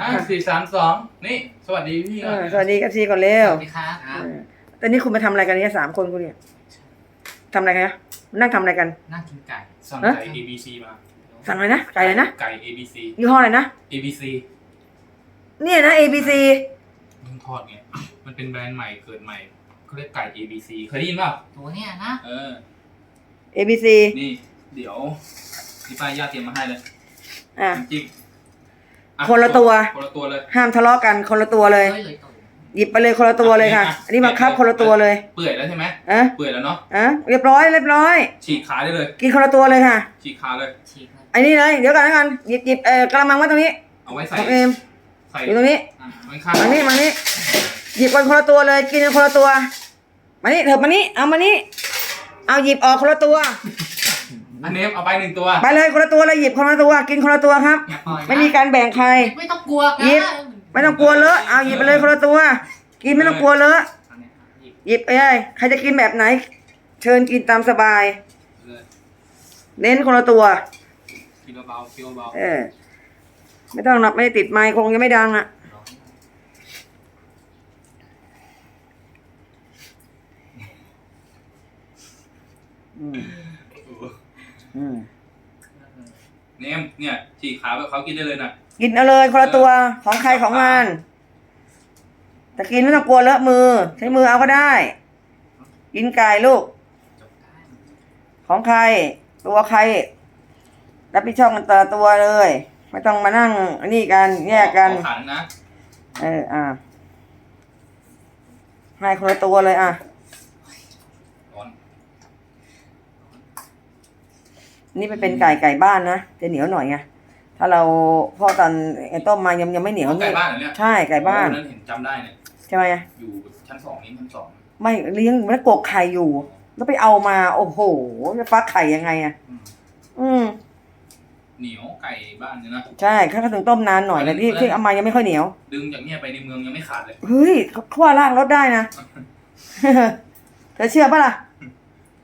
ห้าสี่สามสองนี่ สวัสดีพี่เอก่อนอสวัสดีกับซีก่อนเร็สววัสดีครับเออตอนนี้คุณมาทำอะไรกันเนี่ยสามคนคุณเนี่ยทำอะไรกันนะนั่งทำอะไรกัน นั่งกินไก่สั่งฮะไก่ ABC มาสั่งอะไรนะไก่อะไรนะไก่ ABC ยี่ห้ออะไรนะ ABC เนี่ยนะ A B C มึงทอดไง มันเป็นแบรนด์ใหม่เกิดใหม่เขาเรียกไก่ ABC เคยได้ยินเปล่าตัวเนี้ยนะ เออ A B C นี่ เดี๋ยวพี่ป้ายญาติเตรียมมาให้เลยอะน้ำจิ้ม อ่คนละตัว คนละตัวเลย ห้ามทะเลาะกันคนละตัวเลยเฮ้ยเลยตัวหยิบไปเลยคนละตัวเลยค่ะ อะอันนี้บังคับคนละตัวเลยเปื่อยแล้วใช่ไหมอะเปื่อยแล้วเนาะอะเรียบร้อยเรียบร้อย ฉีกขาได้เลย กินคนละตัวเลยค่ะ ฉีกขาเลย ฉีกเลยไอ้นี่เลยเดี๋ยวก่อนแล้วกันหยิบหยิบเอ่อกระมังไว้ตรงนี้เอาไว้ใส่ ของเอมใส่อยู่ตรงนี้อะไว้ข้างมานี่มานี่หยิบกันคนละตัวเลย กินกันคนละตัวมานี่เถอะมานี่เอามานี่เอาหยิบออกคนละตัว อันนี้เอาไปหนึ่งตัว ไปเลยคนละตัวเลยหยิบคนละตัวกินคนละตัวครับอย่าปล่อยนะไม่มีการแบ่งใคร ไม่ต้องกลัวหยิบนะไม่ต้องกลัวเลอะเอาหยิบไปเลยคนละตัว กินไม่ต้องกลัวเลอะอันเนี้ยหยิบหยิบไปเลยใครจะกินแบบไหน เชิญกินตามสบายเลยเน้นคนละตัวกินเบาๆเคี้ยวเบาเออ ไม่ต้องหนับไม่ได้ติดไมค์คงยังไม่ดังอะอืม อืมเนมเนี่ยฉีกขาแบบเขากินได้เลยนะกินเอาเลยคนละตัวของใครของมัน แต่กินไม่ต้องกลัวเลอะมือ ใช้มือเอาก็ได้ กินไก่ลูกจบได้ของใคร ตัวใคร รับผิดชอบกันแต่ละตัวเลย ไม่ต้องมานั่งอันนี้กันแยกกัน ขอขันนะ เอออะให้คนละตัวเลยอะ ร้อน นี่ไปเป็นไก่ไก่บ้านนะจะเหนียวหน่อยไงถ้าเราพ่อตอนไอ้ต้มมายังยังไม่เหนียวไก่บ้านเหรอเนี่ยใช่ไก่บ้านโอ้นั่นเห็นจำได้เนี่ยใช่ไหมอะอยู่ชั้นสองนี้ชั้นสองไม่เลี้ยงแล้วกกไข่อยู่ แล้วไปเอามา โอ้โหจะฟักไข่ยังไงอะอืมอืมเหนียวไก่บ้านเนี่ยนะใช่ข้าถึงต้มนานหน่อยแต่ที่ที่เอามายังไม่ค่อยเหนียว ดึงจากเนี่ยไปในเมืองยังไม่ขาดเลยเฮ้ยขั้วล่างรสได้นะเธอเชื่อปะล่ะ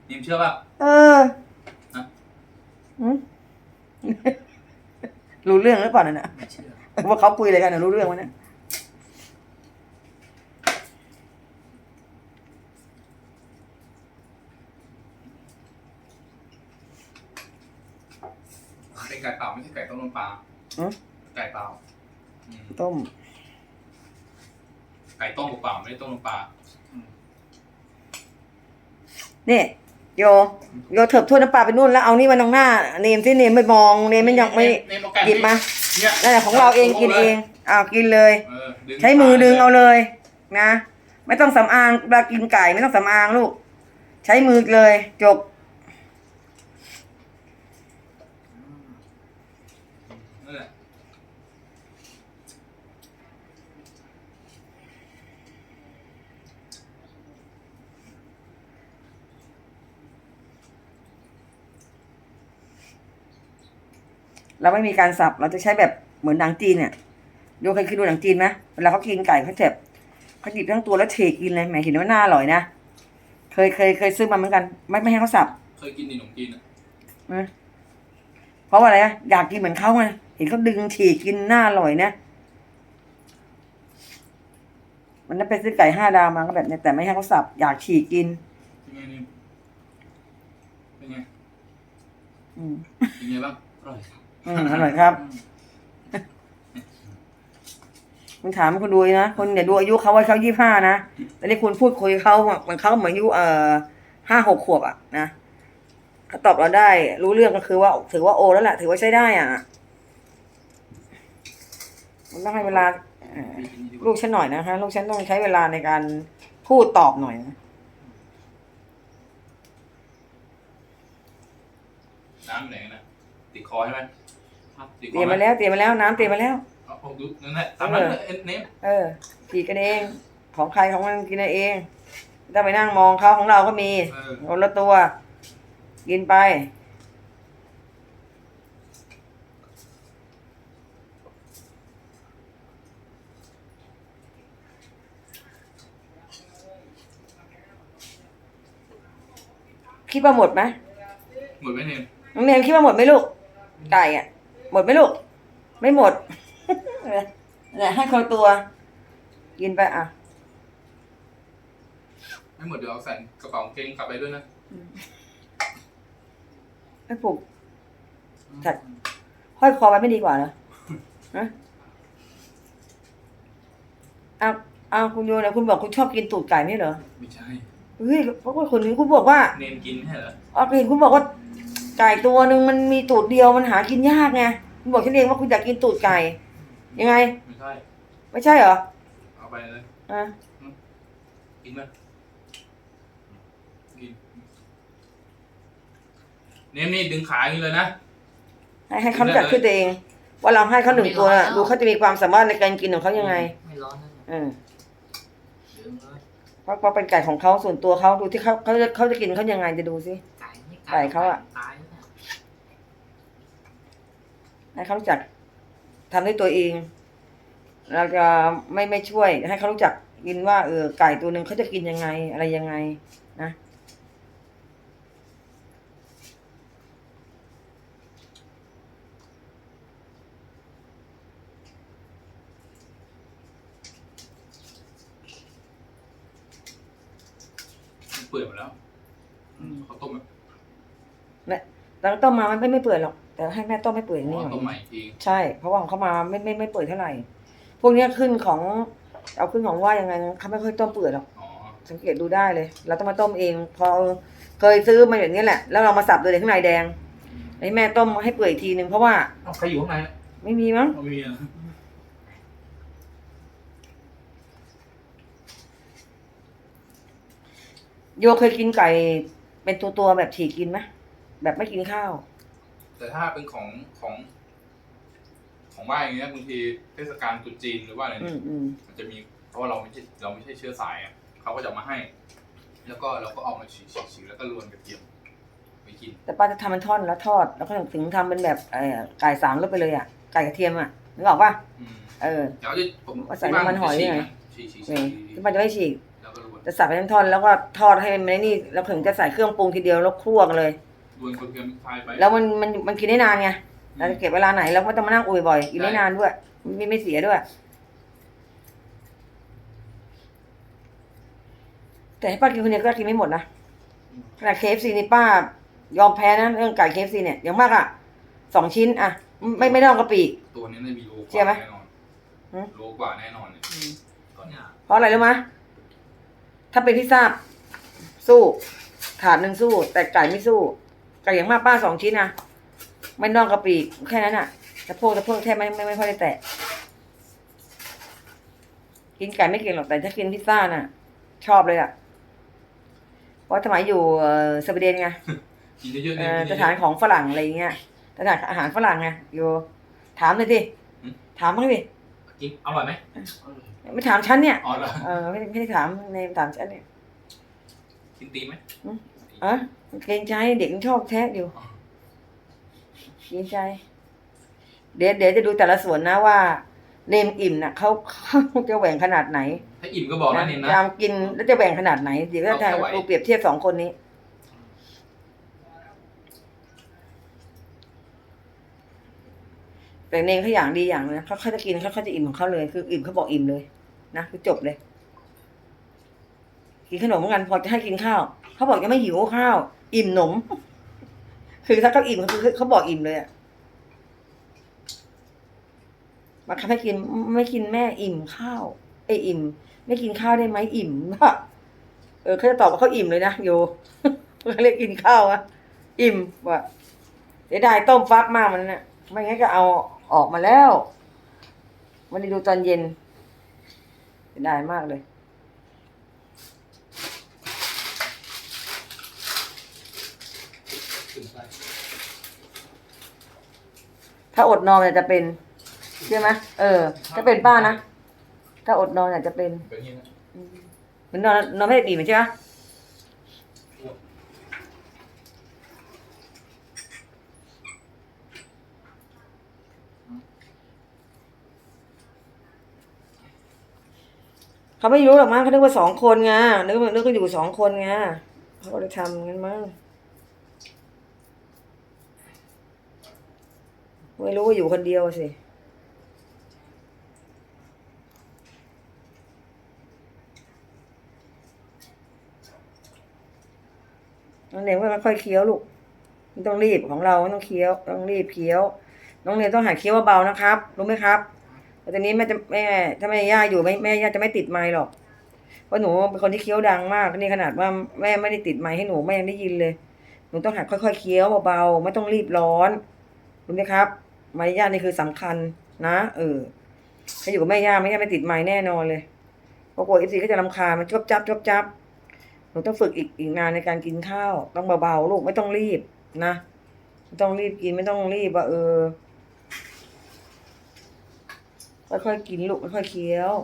เนมเชื่อป่ะเออฮะหืม รู้เรื่องหรือเปล่านั่นนะไม่เชื่อว่าเขาคุยอะไรกันนะรู้เรื่องวะเนี่ยเป็นไก่เปล่าไม่ใช่ไก่ต้มน้ำปลาอืมไก่เปล่าอืมต้ม ไก่ต้มเปล่าๆไม่ได้ต้มน้ำปลานี่ โยโยเถิบถ้วยน้ำปลาไปนู่นแล้วเอานี่มาตรงหน้า เนมที่เนมไม่มองเนมไม่ยังไม่เนมเอาไก่หยิบมาเนี่ยนั่นแหละของเราเองกินเองอ้าวกินเลย เออดึงใช้มือดึงเอาเลยนะ ไม่ต้องสำอางเวลากินไก่ไม่ต้องสำอางลูก ใช้มือเลยจบ นั่นแหละ เราไม่มีการสับเราจะใช้แบบเหมือนหนังจีนเนี่ยโยเคยคิดดูหนังจีนไหมเวลาเขากินไก่เขาเจ็บเขาหยิบทั้งตัวแล้วเทกินเลยแหมเห็นว่าน่าอร่อยนะเคยเคยเคยซื้อมาเหมือนกัน ไม่ไม่ให้เขาสับเคยกินในขนมจีนอะนะเพราะว่าอะไรนะอยากกินเหมือนเขาไงเห็นเขาดึงฉีกกินน่าอร่อยนะมันนั้นไปซื้อไก่ห้าดาวมาก็แบบเนี้ยแต่ไม่ให้เขาสับ อยากฉีกกินเป็นไงเนมเป็นไงอืมเป็นไงบ้างอร่อยครับ อืมอร่อยครับ คุณถามคุณดูนะคุณอย่าดูอายุเขาว่าเขายี่ห้านะแต่นี่คุณพูดคุยเขาเหมือนเขาเหมือนอายุเอ่อห้าหกขวบอะนะเขาตอบเราได้ รู้เรื่องก็คือว่า ถือว่าโอแล้วแหละถือว่าใช้ได้อะมันต้องให้เวลาเอ่อลูกฉันหน่อยนะคะลูกฉันต้องใช้เวลาในการพูดตอบหน่อยนะน้ำไหนกันนะ ติดคอใช่ไหมครับติดคเตอรียมไหมมาแล้วเตรียมมาแล้วน้ำเตรียมมาแล้ว เอาเอาดูนั่นแหละตามนั้นเลยเอ็นเนมเออฉีกกันเอง ของใครของมันกินเองไม่ต้องไปนั่งมองเขาของเราก็มีเออคนละตัว กินไป คิดว่าหมดไหมหมดไหมเนมน้องเนมคิดว่าหมดไหมลูก ไก่อะ หมดไหมลูก ไม่หมดเออเนี่ยให้คนละตัว กินไปอะ ไม่หมดเดี๋ยวเอาใส่กระเป๋ากางเกงกลับไปด้วยนะไอ้ผูก จัด ห้อยคอไว้ไม่ดีกว่าเหรอฮะเอาเอาคุณโยนะคุณบอกคุณชอบกินตูดไก่ไม่เหรอไม่ใช่เฮ้ยเพราะว่าคนนี้คุณบอกว่า เนนกินให้เหรออ๋อเห็นคุณบอกว่า ไก่ตัวหนึ่งมันมีตูดเดียวมันหากินยากไงคุณบอกฉันเองว่าคุณอยากกินตูดไก่ ยังไง ไม่ใช่ ไม่ใช่เหรอ เอาไปเลยอะกินไหมกินเนมนี่ดึงขาอย่างนี้เลยนะ ให้ให้เขารู้จักขึ้นตัวเอง ว่าเราให้เขาหนึ่งตัวน่ะดูเขาจะมีความสามารถในการกินของเขายังไง ไม่ร้อนนะเนี่ยอืมเดี๋ยวมันเพราะเพราะเป็นไก่ของเขาส่วนตัวเขาดูที่เขาเขาจะเขาจะกินเขายังไงจะดูสิ ไก่ไม่ไก่เขาอะ ตายแล้วเนี่ย ให้เขารู้จักทำด้วยตัวเองเราจะไม่ไม่ช่วย ให้เขารู้จักกินว่าเออไก่ตัวหนึ่งเขาจะกินยังไง อะไรยังไงนะมันเปื่อยหมดแล้วอืมเขาต้มแบบแล้วต้มมามันไม่ไม่เปื่อยหรอก แต่ให้แม่ต้มไม่เปื่อยนี่หน่ต้มใหอยม่อีกทีใช่ เพราะว่าของเขามาไม่ไม่ไม่เปื่อยเท่าไหร่ พวกเนี้ยขึ้นของ เอาขึ้นของว่ายังไงเขาไม่ค่อยต้มเปื่อยหรอก อ๋อสังเกตดูได้เลย เราต้องมาต้มเอง พอเคยซื้อมาอย่างนี้แหละ แล้วเรามาสับโดยข้างในแดงให้แม่ต้มให้เปื่อยอีกทีนึงเพราะว่าเอาใครอยู่ข้างในไม่มีมั้ง เอามีอะโยเคยกินไก่เป็นตัวตัวๆแบบฉีกกินไหมแบบไม่กินข้าว แต่ถ้าเป็นของของ ของบ้านอย่างเงี้ยบางทีเทศกาลตรุษจีนหรือว่าอะไรอืเนี่ยมอืมมันจะมีเพราะว่าเราไม่ใช่เราไม่ใช่เชื้อสายอะเขาก็จะมาให้ แล้วก็เราก็เอามาฉีกฉีกฉีกแล้วก็รวนกระเทียมไปกิน แต่ป้าจะทำเป็นท่อนแล้วทอด แล้วก็ถึงทำเป็นแบบเอ่อไก่สามรสไปเลยอะไก่กระเทียมอะนึกออกป่ะอืมเออ เดี๋ยวจะผมว่าใส่น้ำมันหอยที่ไงบ้าฉีกฉีกเอฉีอกที่ป้าจะไม่ฉีกแล้วก็รวนจะสับเป็นท่อนแล้วก็ทอดให้มันไอ้นี่แล้วถึงจะใส่เครื่องปรุงทีเดียวแล้วคั่วกันเลย รวนกระเทียมพายไป แล้วมันมันมันกินได้นานไงเราจะเก็บเวลาไหนเราไม่ต้องมานั่งอุ่ยบ่อยกินได้นานด้วยไม่ไม่เสียด้วย แต่ให้ป้ากินคนเดียวก็กินไม่หมดนะขนาดเคฟซีนี่ป้ายอมแพ้นะเรื่องไก่เคฟซีเนี่ยอย่างมากอะสองชิ้นอะ ไม่ไม่ต้องกระปีกตัวนี้น่าจะมีโลกเชื่อไหมว่าแน่นอนหืมโลกว่าแน่นอนเนี่ยก็เนี่ยเพราะอะไรรู้ไหมถ้าเป็นพิซซ่าสู้ถาดหนึ่งสู้ แต่ไก่ไม่สู้ ไก่อย่างมากป้าสองชิ้นนะไม่นอกกระปีกแค่นั้นอะตะโพกตะเพิกแทบไม่ไม่ไม่ค่อยได้แตะกินไก่ไม่เก่งหรอกแต่ถ้ากินพิซซ่าน่ะ ชอบเลยอะเพราะสมัยอยู่เอ่อสวีเดนไงกินเยอะๆเอ่เนี่ยอกินสเยถานอะของฝรั่งอะไรเงี้ยสถานอาหารฝรั่งไงอยู่ ถามเลยดิถามบ้างดิๆกินอร่อยไหมไม่ถามฉันเนี่ยอ๋อเหรอเออไม่ได้ไม่ได้ถามในถามฉันเนี่ยกินตีนไหม อืมเออเกรงใจเด็กมันชอบแท้อยู่เกรงใจ เดี๋ยวเดี๋ยวจะดูแต่ละส่วนนะว่าเนมอิ่มนะเขาเขาจะแหว่งขนาดไหนถ้าอิ่มก็บอกนะนิมนะยามกินแล้วจะแหว่งขนาดไหนเดี๋ยวจะเอาแค่ไหวดูเปรียบเทียบสองคนนี้แต่เนมเขาอย่างดีอย่างนะเขาเขาจะกินเขาเขาจะอิ่มของเขาเลย คืออิ่มเขาบอกอิ่มเลย นะคือจบเลย กินขนมเหมือนกันพอจะให้กินข้าว เขาบอกยังไม่หิวข้าว อิ่มหนม คือถ้าเขาอิ่มเขาคือเขาบอกอิ่มเลยอะมาคับให้กินไม่กินแม่อิ่มข้าวไออิ่ม ไม่กินข้าวได้ไหมอิ่มว่ะเออเขาจะตอบว่าเขาอิ่มเลยนะโยเขาเรียกกินข้าวอะอิ่มว่ะเสียดายต้มฟักมากมันนะไม่งั้นก็เอาออกมาแล้ว วันนี้ดูตอนเย็นเสียดายมากเลย ถ้าอดนอนเนี่ยจะเป็นใช่ไหมเออ ถ้าเป็นป้านะ ถ้าอดนอนเนี่ยจะเป็นเป็นอย่างนี้นอืมมันนอนนอนไม่ได้ดีเหมือนใช่ไหมเขาไม่รู้หรอกมั้งเขานึกว่าสองคนไงนึกว่านึกว่าอยู่สองคนไงเขาเลยทำงั้นมั้ง ไม่รู้ว่าอยู่คนเดียวสิน้องเนมก็ค่อยเคี้ยวลูกไม่ต้องรีบของเราต้องเคี้ยว ต้องรีบเคี้ยว น้องเนมต้องหัดเคี้ยวเบาๆนะครับ รู้ไหมครับแต่นนี้แม่จะแม่ถ้าแม่ย่าอยู่แม่แม่ย่าจะไม่ติดไม้หรอก เพราะหนูเป็นคนที่เคี้ยวดังมากนี่ขนาดว่าแม่ไม่ได้ติดไม้ให้หนูแม่ยังได้ยินเลย หนูต้องหัดค่อยๆเคี้ยวเบาๆไม่ต้องรีบร้อนรู้ไหมครับ มารยาทนี่คือสำคัญนะเออถ้าอยู่กับแม่ย่าแม่ย่าไม่ติดไมค์แน่นอนเลยเพราะกลัวเอฟซีก็จะรำคาญมันจบจับจบจับหนูต้องฝึกอีกอีกนานในการกินข้าว ต้องเบาๆลูกไม่ต้องรีบนะไม่ต้องรีบกินไม่ต้องรีบว่าเออค่อยๆกินลูกค่อยๆเคี้ยว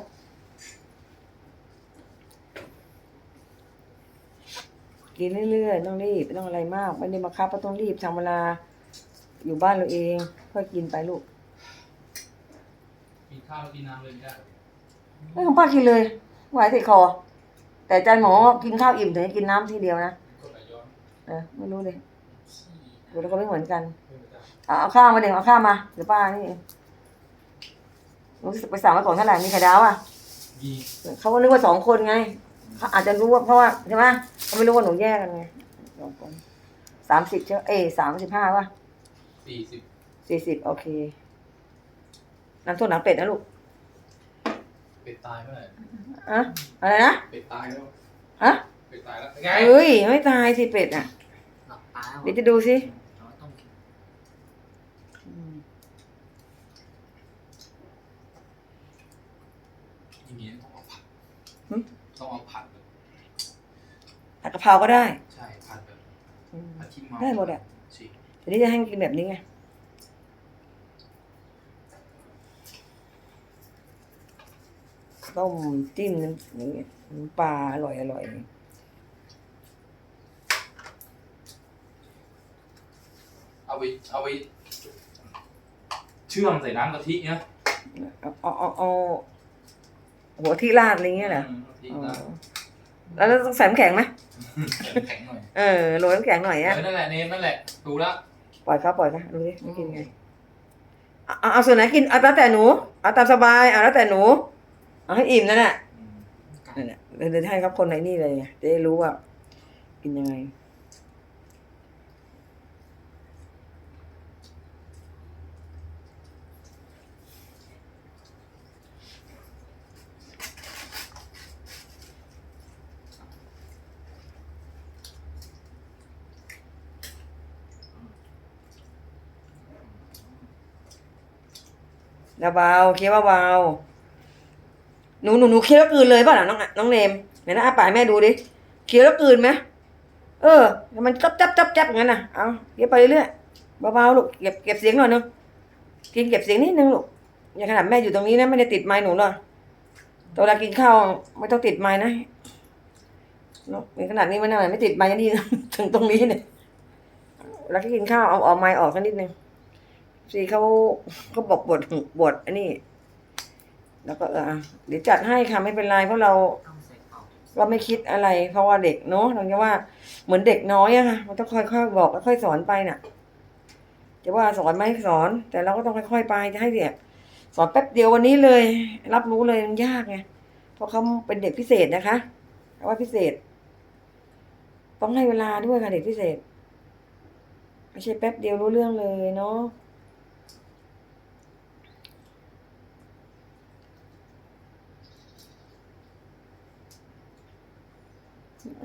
กินเรื่อยๆ ต้องรีบไม่ต้องอะไรมาก ไม่ได้บังคับว่าต้องรีบทำเวลา อยู่บ้านเราเอง ค่อยกินไปลูกกินข้าวกินน้ำเลยไม่ได้ไม่ของป้ากินเลยไหวติดคอ แต่อาจารย์หมอกินข้าวอิ่มถึงจะกินน้ำทีเดียวนะกดไหลย้อนเออไม่รู้เลยเดี๋ยวเราก็ไม่เหมือนกันไม่ได้เอาเอาข้าวมาเดี๋ยวเอาข้าวมาเดี๋ยวป้านี่หนูไปสั่งมาก่อนเท่าไหร่มีไข่ดาวอะยี่เขาก็นึกว่าสองคนไงเขาอาจจะรู้ว่าเพราะว่าใช่ไหมเขาไม่รู้ว่าหนูแยกกันไงสองคนสามสิบเช่เอ้สามสิบห้าป่ะ สี่สิบสี่สิบโอเค น้ำส้มหนังเป็ดนะลูกเป็ดตายเมื่อไหร่อะอะไรนะเป็ดตายแล้วฮะเป็ดตายแล้วไงเอ้ย ไม่ตายสิเป็ดอะหลับตาเดี๋ยวจะดูสิเราต้องกินอย่างนี้ต้องเอาผัดหึต้องเอาผัดแบบผัดกะเพราก็ได้ ใช่ผัดแบบอืมผัดขี้เมาได้หมดอะสิแต่ นี่จะให้กินแบบนี้ไงต้มจิ้มน้ำนี่น้ำปลาอร่อยอร่อยเอาไปเอาไปเชื่อมใส่น้ำกะทิเนี่ยเอาเอาเอาเอาหัวที่ราดอะไรเงี้ยเหรอมกะทิอ๋อนะแล้วเราต้องใส่น้ำแข็งไหมแข็งหน่อย เออโรยน้ำแข็งหน่อยเออะอนั่นแหละเนมนั่นแหละ ดูแล้ว ปล่อยเขาปล่อยเขาดูดิไม่กินไงเอาเอาเอาส่วนไหนกินเอาแล้วแต่หนูเอาตามสบายเอาแล้วแต่หนู เอาให้อิ่มนั่นแหละนั่นแหละเดี๋ยวเดี๋ยวให้ครับคนในนี่เลยไงจะได้รู้ว่า กินยังไง เบาๆเคี้ยวเบาๆหนูหนูหนูเคี้ยวแล้วกลืนเลยป่ะน่ะน้องน้องเนมเห็นนะอาป่ายแม่ดูดิเคี้ยวแล้วกลืนไหมเออมันจับจับจับจับอย่างนั้นน่ะเอาเคี้ยวไปเรื่อยเบาๆลูกเก็บเก็บเสียงหน่อยนึงกินเก็บเสียงนิดนึงลูกอย่าขนาดแม่อยู่ตรงนี้นะไม่ได้ติดไม้หนูหรอกตอนเวลากินข้าวไม่ต้องติดไม้นะเนอะในขนาดนี้มันน่าไม่ติดไม้ยังดีถึงตรงนี้เนี่ยเวลาที่กินข้าวเอาเอาไม้ออกสักนิดนึง สีเขาเขาบอกบทบทอันนี้ แล้วก็เออเดี๋ยวจัดให้ค่ะไม่เป็นไรเพราะเราเราไม่คิดอะไร เพราะว่าเด็กเนาะเราจะว่าเหมือนเด็กน้อยอะค่ะมันต้องค่อยๆบอกแล้วค่อยสอนไปน่ะ จะว่าสอนไหมสอน แต่เราก็ต้องค่อยๆไปจะให้เด็กสอนแป๊บเดียววันนี้เลย รับรู้เลยมันยากไงเพราะเขาเป็นเด็กพิเศษนะคะแต่ว่าพิเศษ ต้องให้เวลาด้วยค่ะเด็กพิเศษไม่ใช่แป๊บเดียวรู้เรื่องเลยเนาะ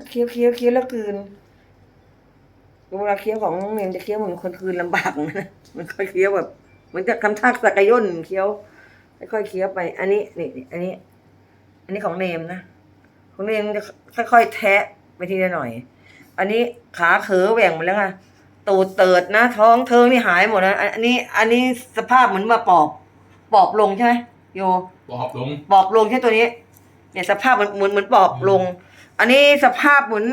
เคี้ยวเคี้ยวเคี้ยวแล้วกลืนเวลาเคี้ยวของน้องเนมจะเคี้ยวเหมือนคนกลืนลำบากนะมันค่อยเคี้ยวแบบเหมือนจะคำทักสกย่นเคี้ยวค่อยๆเคี้ยวไป อันนี้นี่นี่อันนี้ อันนี้ของเนมนะของเนมจะค่อยๆแทะไปทีละหน่อย อันนี้ขาเขอแหว่งหมดแล้วค่ะตูดเติดนะ ท้องเทิงนี่หายหมดนะอันอันนี้ อันนี้สภาพเหมือนมาปอบปอบลงใช่ไหมโยบอกลงปอบลงใช่ตัวนี้เนี่ยสภาพเหมือนเหมือนเหมือนปอบลง อันนี้สภาพเหมือน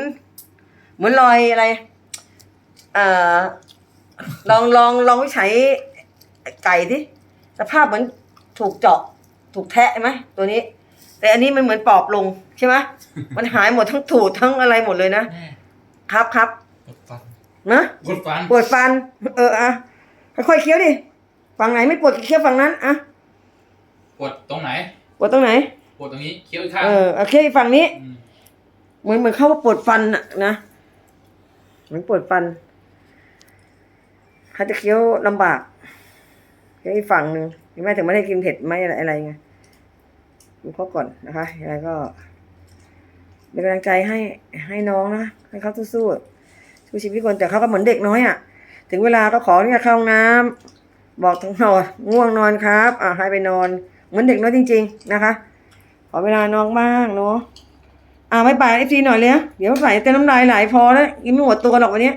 เหมือนรอยอะไรเอ่อลองลองลองวิใช้ไก่ที่สภาพเหมือนถูกเจาะถูกแทะไหมตัวนี้ แต่อันนี้มันเหมือนปอบลงใช่ไหมมันหายหมดทั้งถูดทั้งอะไรหมดเลยนะ ครับครับกดฟันนะกดฟันปวดฟัน เอออะค่อยๆเคี้ยวดิฝั่งไหนไม่ปวดเคี้ยวฝั่งนั้นอะปวดตรงไหนปวดตรงไหนปวดตรงนี้เคี้ยวอีกข้างเออโอเคฝั่งนี้ม เหมือนเหมือนเขาปวดฟันอะนะเหมันปวดฟันเขาจะเคี้ยวลำบากเคี้ยวอีกฝั่งหนึ่งแม่ถึงไม่ได้กินเผ็ดไม่อะไรอะไรไงดูเขาก่อนนะคะยังไงก็เป็นกำลังใจให้ให้น้องนะให้เขาสู้ๆสู้ชีวิตคนแต่เขาก็เหมือนเด็กน้อยอะ ถึงเวลาก็ขอเนี่ยเข้าห้องน้ำบอกทั้งนอนง่วงนอนครับ อ่าให้ไปนอน เหมือนเด็กน้อยจริง ๆ นะคะ ขอเวลาน้องบ้างเนาะ อ่าไม่ไปเอฟซีหน่อยเลยนะเดี๋ยวใส่เต็มน้ำลายไหลพอแล้วกินไม่หมดตัวหรอกวันนี้